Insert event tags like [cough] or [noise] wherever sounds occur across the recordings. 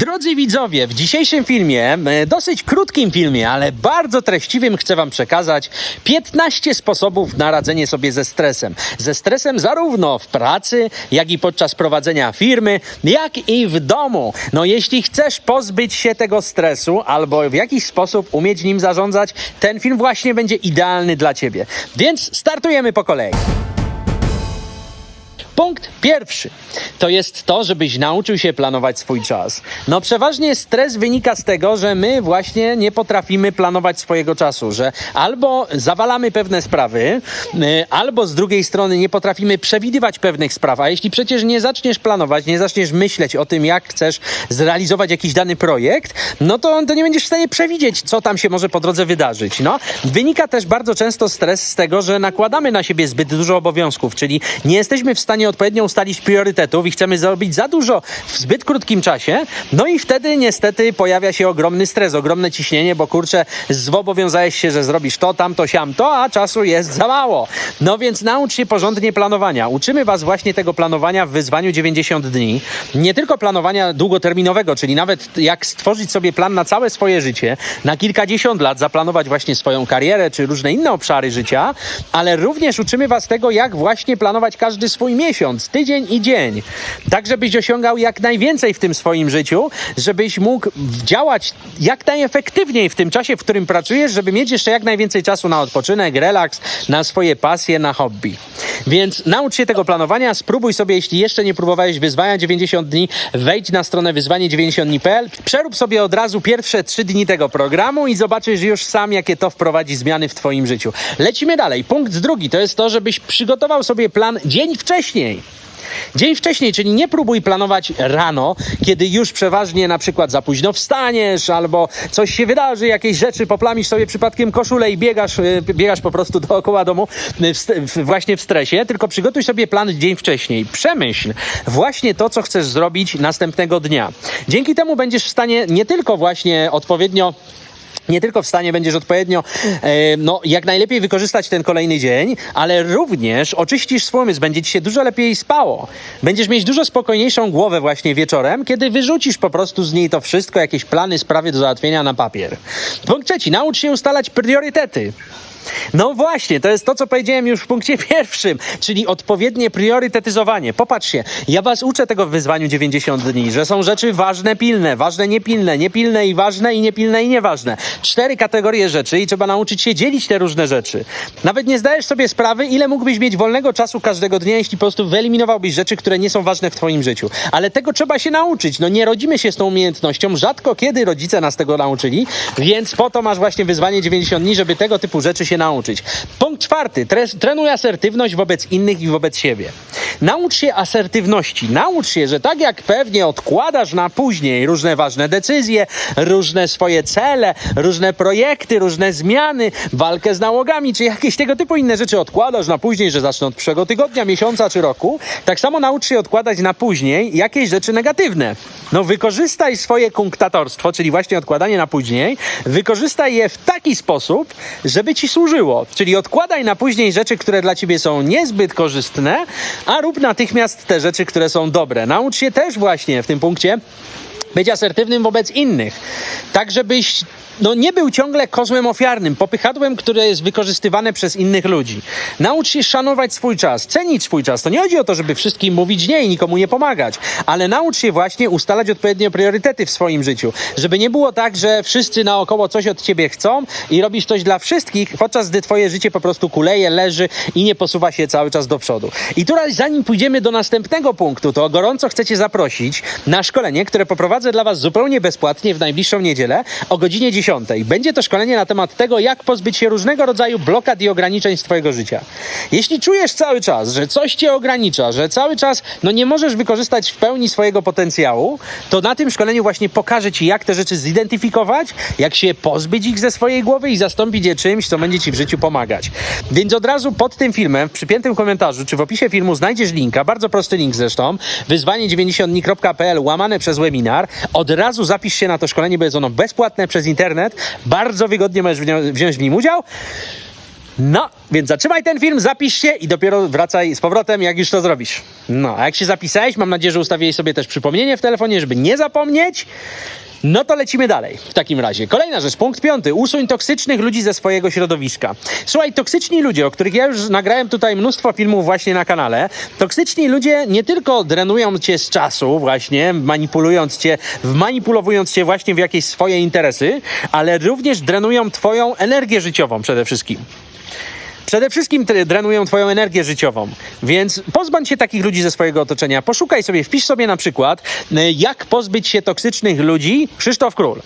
Drodzy widzowie, w dzisiejszym filmie, e, dosyć krótkim filmie, ale bardzo treściwym, chcę Wam przekazać 15 sposobów na radzenie sobie ze stresem. Ze stresem zarówno w pracy, jak i podczas prowadzenia firmy, jak i w domu. No, jeśli chcesz pozbyć się tego stresu albo w jakiś sposób umieć nim zarządzać, ten film właśnie będzie idealny dla Ciebie. Więc startujemy po kolei. Punkt pierwszy to jest to, żebyś nauczył się planować swój czas. No przeważnie stres wynika z tego, że my właśnie nie potrafimy planować swojego czasu, że albo zawalamy pewne sprawy, y, albo z drugiej strony nie potrafimy przewidywać pewnych spraw. A jeśli przecież nie zaczniesz planować, nie zaczniesz myśleć o tym, jak chcesz zrealizować jakiś dany projekt, no to, to nie będziesz w stanie przewidzieć, co tam się może po drodze wydarzyć. No, wynika też bardzo często stres z tego, że nakładamy na siebie zbyt dużo obowiązków, czyli nie jesteśmy w stanie odpowiednio ustalić priorytetów i chcemy zrobić za dużo w zbyt krótkim czasie, no i wtedy niestety pojawia się ogromny stres, ogromne ciśnienie, bo kurczę, zobowiązałeś się, że zrobisz to, tamto, siamto, a czasu jest za mało. No więc naucz się porządnie planowania. Uczymy Was właśnie tego planowania w wyzwaniu 90 dni. Nie tylko planowania długoterminowego, czyli nawet jak stworzyć sobie plan na całe swoje życie, na kilkadziesiąt lat, zaplanować właśnie swoją karierę czy różne inne obszary życia, ale również uczymy Was tego, jak właśnie planować każdy swój miesiąc, tydzień i dzień. Tak, żebyś osiągał jak najwięcej w tym swoim życiu, żebyś mógł działać jak najefektywniej w tym czasie, w którym pracujesz, żeby mieć jeszcze jak najwięcej czasu na odpoczynek, relaks, na swoje pasje, na hobby. Więc naucz się tego planowania, spróbuj sobie, jeśli jeszcze nie próbowałeś wyzwania 90 dni, wejdź na stronę wyzwanie90dni.pl, przerób sobie od razu pierwsze 3 dni tego programu i zobaczysz już sam, jakie to wprowadzi zmiany w twoim życiu. Lecimy dalej. Punkt drugi to jest to, żebyś przygotował sobie plan dzień wcześniej. Dzień wcześniej, czyli nie próbuj planować rano, kiedy już przeważnie na przykład za późno wstaniesz, albo coś się wydarzy, jakieś rzeczy, poplamisz sobie przypadkiem koszulę i biegasz, y, biegasz po prostu [laughs] dookoła domu w, właśnie w stresie, tylko przygotuj sobie plan dzień wcześniej. Przemyśl właśnie to, co chcesz zrobić następnego dnia. Dzięki temu będziesz w stanie nie tylko właśnie odpowiednio nie tylko w stanie będziesz odpowiednio, e, no, jak najlepiej wykorzystać ten kolejny dzień, ale również oczyścisz swój umysł, będzie ci się dużo lepiej spało. Będziesz mieć dużo spokojniejszą głowę właśnie wieczorem, kiedy wyrzucisz po prostu z niej to wszystko, jakieś plany, sprawy do załatwienia na papier. Punkt trzeci, naucz się ustalać priorytety. No właśnie, to jest to, co powiedziałem już w punkcie [laughs] pierwszym, czyli odpowiednie priorytetyzowanie. Popatrzcie, ja was uczę tego w wyzwaniu 90 dni, że są rzeczy ważne, pilne, ważne, niepilne, niepilne i ważne i niepilne i nieważne. Cztery kategorie rzeczy i trzeba nauczyć się dzielić te różne rzeczy. Nawet nie zdajesz sobie sprawy, ile mógłbyś mieć wolnego czasu każdego dnia, jeśli po prostu wyeliminowałbyś rzeczy, które nie są ważne w twoim życiu. Ale tego trzeba się nauczyć. No nie rodzimy się z tą umiejętnością, rzadko kiedy rodzice nas tego nauczyli, więc po to masz właśnie wyzwanie 90 dni, żeby tego typu rzeczy się nauczyć. Punkt czwarty. Tre- trenuj asertywność wobec innych i wobec siebie. Naucz się asertywności. Naucz się, że tak jak pewnie odkładasz na później różne ważne decyzje, różne swoje cele, różne projekty, różne zmiany, walkę z nałogami, czy jakieś tego typu inne rzeczy odkładasz na później, że zacznę od przyszłego tygodnia, miesiąca czy roku, tak samo naucz się odkładać na później jakieś rzeczy negatywne. No wykorzystaj swoje kunktatorstwo, czyli właśnie odkładanie na później, wykorzystaj je w taki sposób, żeby ci służyło. Czyli odkładaj na później rzeczy, które dla ciebie są niezbyt korzystne, a rób natychmiast te rzeczy, które są dobre. Naucz się też właśnie w tym punkcie być asertywnym wobec innych, tak żebyś no, nie był ciągle kozłem ofiarnym, popychadłem, które jest wykorzystywane przez innych ludzi. Naucz się szanować swój czas, cenić swój czas. To nie chodzi o to, żeby wszystkim mówić nie i nikomu nie pomagać, ale naucz się właśnie ustalać odpowiednie priorytety w swoim życiu, żeby nie było tak, że wszyscy naokoło coś od ciebie chcą i robisz coś dla wszystkich, podczas gdy twoje życie po prostu kuleje, leży i nie posuwa się cały czas do przodu. I tutaj zanim pójdziemy do następnego punktu, to gorąco chcę cię zaprosić na szkolenie, które poprowadzę dla was zupełnie bezpłatnie w najbliższą niedzielę o godzinie 10. Będzie to szkolenie na temat tego, jak pozbyć się różnego rodzaju blokad i ograniczeń z twojego życia. Jeśli czujesz cały czas, że coś cię ogranicza, że cały czas no nie możesz wykorzystać w pełni swojego potencjału, to na tym szkoleniu właśnie pokażę ci, jak te rzeczy zidentyfikować, jak się pozbyć ich ze swojej głowy i zastąpić je czymś, co będzie ci w życiu pomagać. Więc od razu pod tym filmem, w przypiętym komentarzu, czy w opisie filmu znajdziesz linka, bardzo prosty link zresztą, wyzwanie90dni.pl łamane przez webinar. Od razu zapisz się na to szkolenie, bo jest ono bezpłatne przez internet. Bardzo wygodnie możesz wzią- wziąć w nim udział. No, więc zatrzymaj ten film, zapisz się i dopiero wracaj z powrotem, jak już to zrobisz. No, a jak się zapisałeś, mam nadzieję, że ustawiłeś sobie też przypomnienie w telefonie, żeby nie zapomnieć. No to lecimy dalej. W takim razie. Kolejna rzecz, punkt piąty. Usuń toksycznych ludzi ze swojego środowiska. Słuchaj, toksyczni ludzie, o których ja już nagrałem tutaj mnóstwo filmów właśnie na kanale. Toksyczni ludzie nie tylko drenują cię z czasu, właśnie manipulując cię, manipulowując cię właśnie w jakieś swoje interesy, ale również drenują twoją energię życiową przede wszystkim. Przede wszystkim drenują twoją energię życiową, więc pozbądź się takich ludzi ze swojego otoczenia. Poszukaj sobie, wpisz sobie na przykład, y, jak pozbyć się toksycznych ludzi, Krzysztof Król.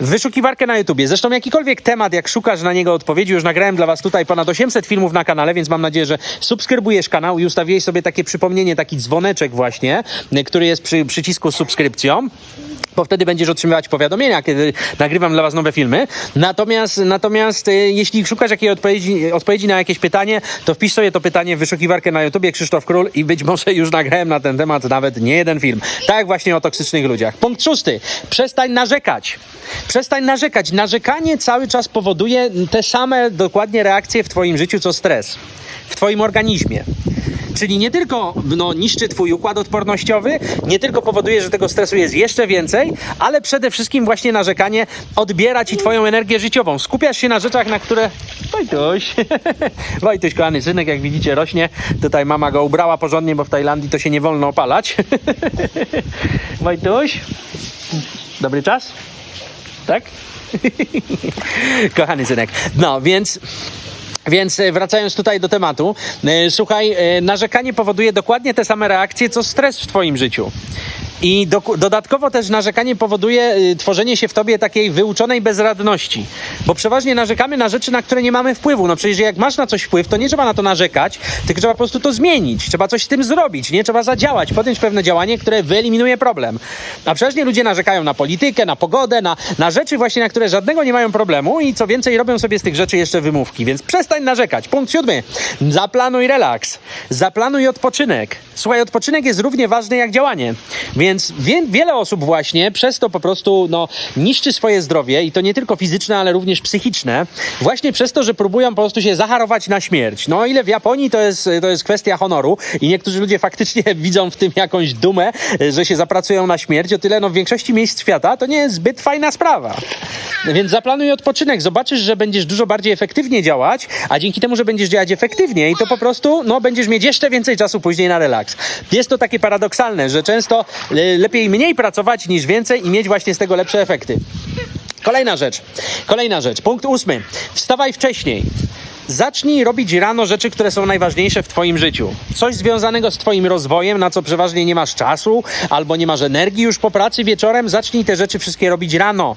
Wyszukiwarkę na YouTubie. Zresztą jakikolwiek temat, jak szukasz na niego odpowiedzi, już nagrałem dla was tutaj ponad 800 filmów na kanale, więc mam nadzieję, że subskrybujesz kanał i ustawiłeś sobie takie przypomnienie, taki dzwoneczek właśnie, y, który jest przy przycisku subskrypcją bo wtedy będziesz otrzymywać powiadomienia, kiedy nagrywam dla Was nowe filmy. Natomiast, natomiast e, jeśli szukasz jakiej odpowiedzi, odpowiedzi na jakieś pytanie, to wpisz sobie to pytanie w wyszukiwarkę na YouTubie Krzysztof Król i być może już nagrałem na ten temat nawet nie jeden film. Tak właśnie o toksycznych ludziach. Punkt szósty. Przestań narzekać. Przestań narzekać. Narzekanie cały czas powoduje te same dokładnie reakcje w Twoim życiu, co stres. W Twoim organizmie. Czyli nie tylko no, niszczy twój układ odpornościowy, nie tylko powoduje, że tego stresu jest jeszcze więcej, ale przede wszystkim właśnie narzekanie odbiera ci twoją energię życiową. Skupiasz się na rzeczach, na które... Wojtuś, [laughs] Wojtuś, kochany synek, jak widzicie, rośnie. Tutaj mama go ubrała porządnie, bo w Tajlandii to się nie wolno opalać. [laughs] Wojtuś, dobry czas? Tak? [laughs] Kochany synek. No, więc... Więc e, wracając tutaj do tematu, e, słuchaj, e, narzekanie powoduje dokładnie te same reakcje, co stres w Twoim życiu. I do, dodatkowo też narzekanie powoduje y, tworzenie się w tobie takiej wyuczonej bezradności. Bo przeważnie narzekamy na rzeczy, na które nie mamy wpływu. No przecież jak masz na coś wpływ, to nie trzeba na to narzekać, tylko trzeba po prostu to zmienić. Trzeba coś z tym zrobić, nie? Trzeba zadziałać, podjąć pewne działanie, które wyeliminuje problem. A przeważnie ludzie narzekają na politykę, na pogodę, na, na rzeczy właśnie, na które żadnego nie mają problemu i co więcej, robią sobie z tych rzeczy jeszcze wymówki. Więc przestań narzekać. Punkt siódmy. Zaplanuj relaks. Zaplanuj odpoczynek. Słuchaj, odpoczynek jest równie ważny jak działanie. Więc wie, wiele osób właśnie przez to po prostu no, niszczy swoje zdrowie i to nie tylko fizyczne, ale również psychiczne. Właśnie przez to, że próbują po prostu się zaharować na śmierć. No ile w Japonii to jest, to jest kwestia honoru i niektórzy ludzie faktycznie [laughs] widzą w tym jakąś dumę, że się zapracują na śmierć, o tyle no, w większości miejsc świata to nie jest zbyt fajna sprawa. Więc zaplanuj odpoczynek. Zobaczysz, że będziesz dużo bardziej efektywnie działać, a dzięki temu, że będziesz działać efektywniej, to po prostu no, będziesz mieć jeszcze więcej czasu później na relaks. Jest to takie paradoksalne, że często e, lepiej mniej pracować niż więcej i mieć właśnie z tego lepsze efekty. Kolejna rzecz. Kolejna rzecz. Punkt ósmy. Wstawaj wcześniej. Zacznij robić rano rzeczy, które są najważniejsze w Twoim życiu. Coś związanego z Twoim rozwojem, na co przeważnie nie masz czasu albo nie masz energii już po pracy wieczorem. Zacznij te rzeczy wszystkie robić rano.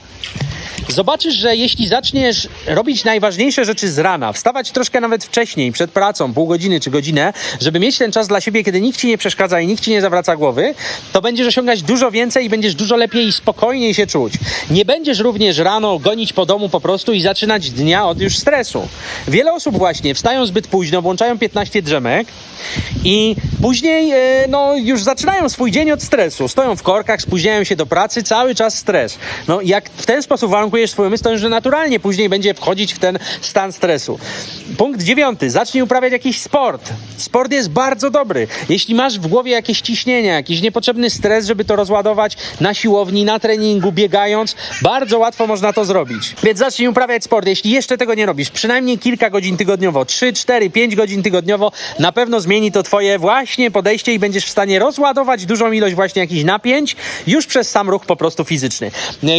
Zobaczysz, że jeśli zaczniesz robić najważniejsze rzeczy z rana, wstawać troszkę nawet wcześniej, przed pracą, pół godziny czy godzinę, żeby mieć ten czas dla siebie, kiedy nikt ci nie przeszkadza i nikt ci nie zawraca głowy, to będziesz osiągać dużo więcej i będziesz dużo lepiej i spokojniej się czuć. Nie będziesz również rano gonić po domu po prostu i zaczynać dnia od już stresu. Wiele osób właśnie wstają zbyt późno, włączają 15 drzemek i później e, no, już zaczynają swój dzień od stresu. Stoją w korkach, spóźniają się do pracy, cały czas stres. No, jak w ten sposób warunkujesz swój umysł, to już naturalnie później będzie wchodzić w ten stan stresu. Punkt dziewiąty. Zacznij uprawiać jakiś sport. Sport jest bardzo dobry. Jeśli masz w głowie jakieś ciśnienia, jakiś niepotrzebny stres, żeby to rozładować na siłowni, na treningu, biegając, bardzo łatwo można to zrobić. Więc zacznij uprawiać sport. Jeśli jeszcze tego nie robisz, przynajmniej kilka godzin tygodniowo, 3, 4, 5 godzin tygodniowo, na pewno zmieni to twoje właśnie podejście i będziesz w stanie rozładować dużą ilość właśnie jakichś napięć już przez sam ruch po prostu fizyczny.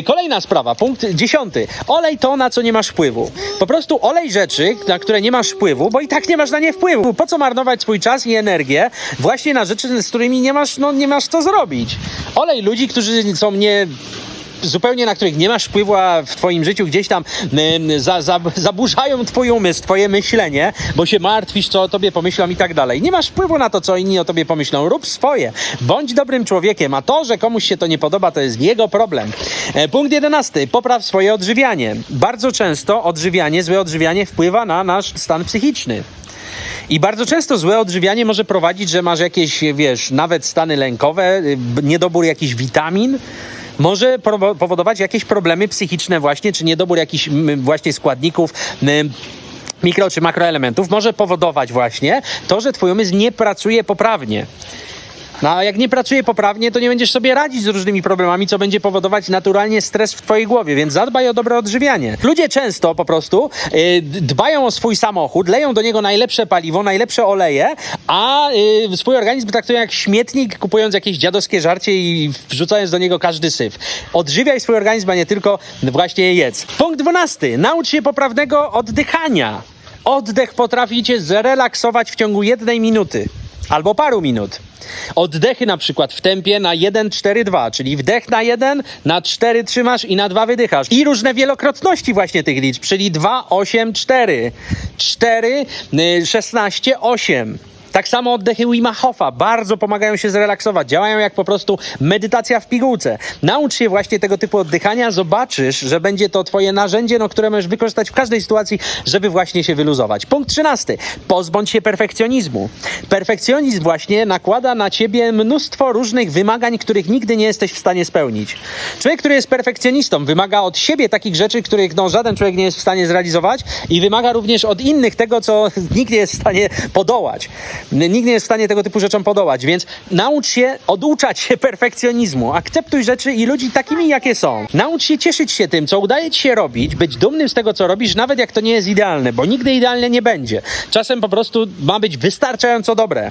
Kolejna sprawa, punkt dziesiąty. Olej to, na co nie masz wpływu. Po prostu olej rzeczy, na które nie masz wpływu, bo i tak nie masz na nie wpływu. Po co marnować swój czas i energię właśnie na rzeczy, z którymi nie masz, no, nie masz co zrobić? Olej ludzi, którzy są nie zupełnie na których nie masz wpływu, a w twoim życiu gdzieś tam y, za, za, zaburzają twój umysł, twoje myślenie, bo się martwisz, co o tobie pomyślą i tak dalej. Nie masz wpływu na to, co inni o tobie pomyślą. Rób swoje. Bądź dobrym człowiekiem, a to, że komuś się to nie podoba, to jest jego problem. E, punkt jedenasty. Popraw swoje odżywianie. Bardzo często odżywianie, złe odżywianie wpływa na nasz stan psychiczny. I bardzo często złe odżywianie może prowadzić, że masz jakieś, wiesz, nawet stany lękowe, y, niedobór jakichś witamin, może powodować jakieś problemy psychiczne właśnie, czy niedobór jakichś właśnie składników. mikro czy makroelementów może powodować właśnie to, że twój umysł nie pracuje poprawnie. No a jak nie pracuje poprawnie, to nie będziesz sobie radzić z różnymi problemami, co będzie powodować naturalnie stres w twojej głowie, więc zadbaj o dobre odżywianie. Ludzie często po prostu y, dbają o swój samochód, leją do niego najlepsze paliwo, najlepsze oleje, a y, swój organizm traktują jak śmietnik, kupując jakieś dziadowskie żarcie i wrzucając do niego każdy syf. Odżywiaj swój organizm, a nie tylko właśnie jedz. Punkt 12. Naucz się poprawnego oddychania. Oddech potrafi cię zrelaksować w ciągu jednej minuty albo paru minut. Oddechy na przykład w tempie na 1, 4, 2, czyli wdech na 1, na 4 trzymasz i na 2 wydychasz. I różne wielokrotności właśnie tych liczb, czyli 2, 8, 4, 4, y, 16, 8. Tak samo oddechy Wima Hofa bardzo pomagają się zrelaksować. Działają jak po prostu medytacja w pigułce. Naucz się właśnie tego typu oddychania, zobaczysz, że będzie to twoje narzędzie, no, które możesz wykorzystać w każdej sytuacji, żeby właśnie się wyluzować. Punkt 13. Pozbądź się perfekcjonizmu. Perfekcjonizm właśnie nakłada na ciebie mnóstwo różnych wymagań, których nigdy nie jesteś w stanie spełnić. Człowiek, który jest perfekcjonistą, wymaga od siebie takich rzeczy, których no, żaden człowiek nie jest w stanie zrealizować i wymaga również od innych tego, co nikt nie jest w stanie podołać. Nikt nie jest w stanie tego typu rzeczom podołać, więc naucz się oduczać się [laughs] perfekcjonizmu. Akceptuj rzeczy i ludzi takimi, jakie są. Naucz się cieszyć się tym, co udaje ci się robić, być dumnym z tego, co robisz, nawet jak to nie jest idealne, bo nigdy idealnie nie będzie. Czasem po prostu ma być wystarczająco dobre.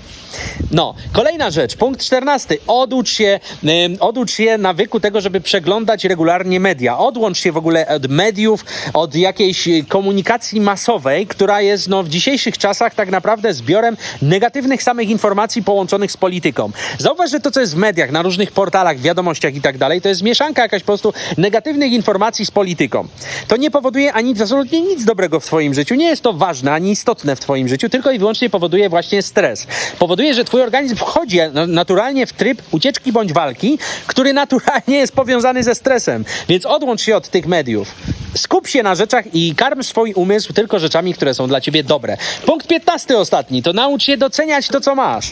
No, kolejna rzecz, punkt 14. Oducz się, ym, oducz się nawyku tego, żeby przeglądać regularnie media. Odłącz się w ogóle od mediów, od jakiejś y, komunikacji masowej, która jest no, w dzisiejszych czasach tak naprawdę zbiorem negatywnych samych informacji połączonych z polityką. Zauważ, że to, co jest w mediach, na różnych portalach, wiadomościach i tak dalej, to jest mieszanka jakaś po prostu negatywnych informacji z polityką. To nie powoduje ani absolutnie nic dobrego w twoim życiu. Nie jest to ważne ani istotne w twoim życiu, tylko i wyłącznie powoduje właśnie stres. Powoduje, że twój organizm wchodzi no, naturalnie w tryb ucieczki bądź walki, który [laughs] naturalnie jest powiązany ze stresem. Więc odłącz się od tych mediów. Skup się na rzeczach i karm swój umysł tylko rzeczami, które są dla ciebie dobre. Punkt 15 ostatni, to naucz się doceniać to, co masz.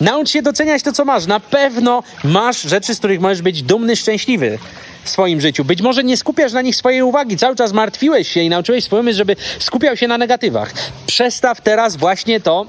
Naucz się doceniać to, co masz. Na pewno masz rzeczy, z których możesz być dumny, szczęśliwy w swoim życiu. Być może nie skupiasz na nich swojej uwagi, cały czas martwiłeś się i nauczyłeś swój umysł, żeby skupiał się na negatywach. Przestaw teraz właśnie to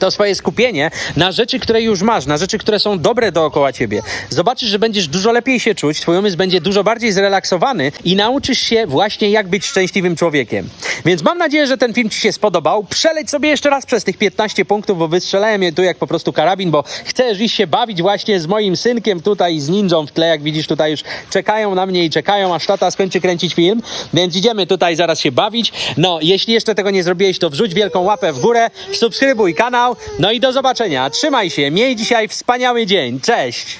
to swoje skupienie na rzeczy, które już masz, na rzeczy, które są dobre dookoła ciebie. Zobaczysz, że będziesz dużo lepiej się czuć, twój umysł będzie dużo bardziej zrelaksowany i nauczysz się właśnie, jak być szczęśliwym człowiekiem. Więc mam nadzieję, że ten film ci się spodobał. Przeleć sobie jeszcze raz przez tych 15 punktów, bo wystrzelałem je tu jak po prostu karabin, bo chcesz iść się bawić właśnie z moim synkiem tutaj, z ninją w tle, jak widzisz tutaj już czekają na mnie i czekają, aż tata skończy kręcić film, więc idziemy tutaj zaraz się bawić. No, jeśli jeszcze tego nie zrobiłeś, to wrzuć wielką łapę w górę, subskrybuj kanał, no i do zobaczenia. Trzymaj się, miej dzisiaj wspaniały dzień. Cześć!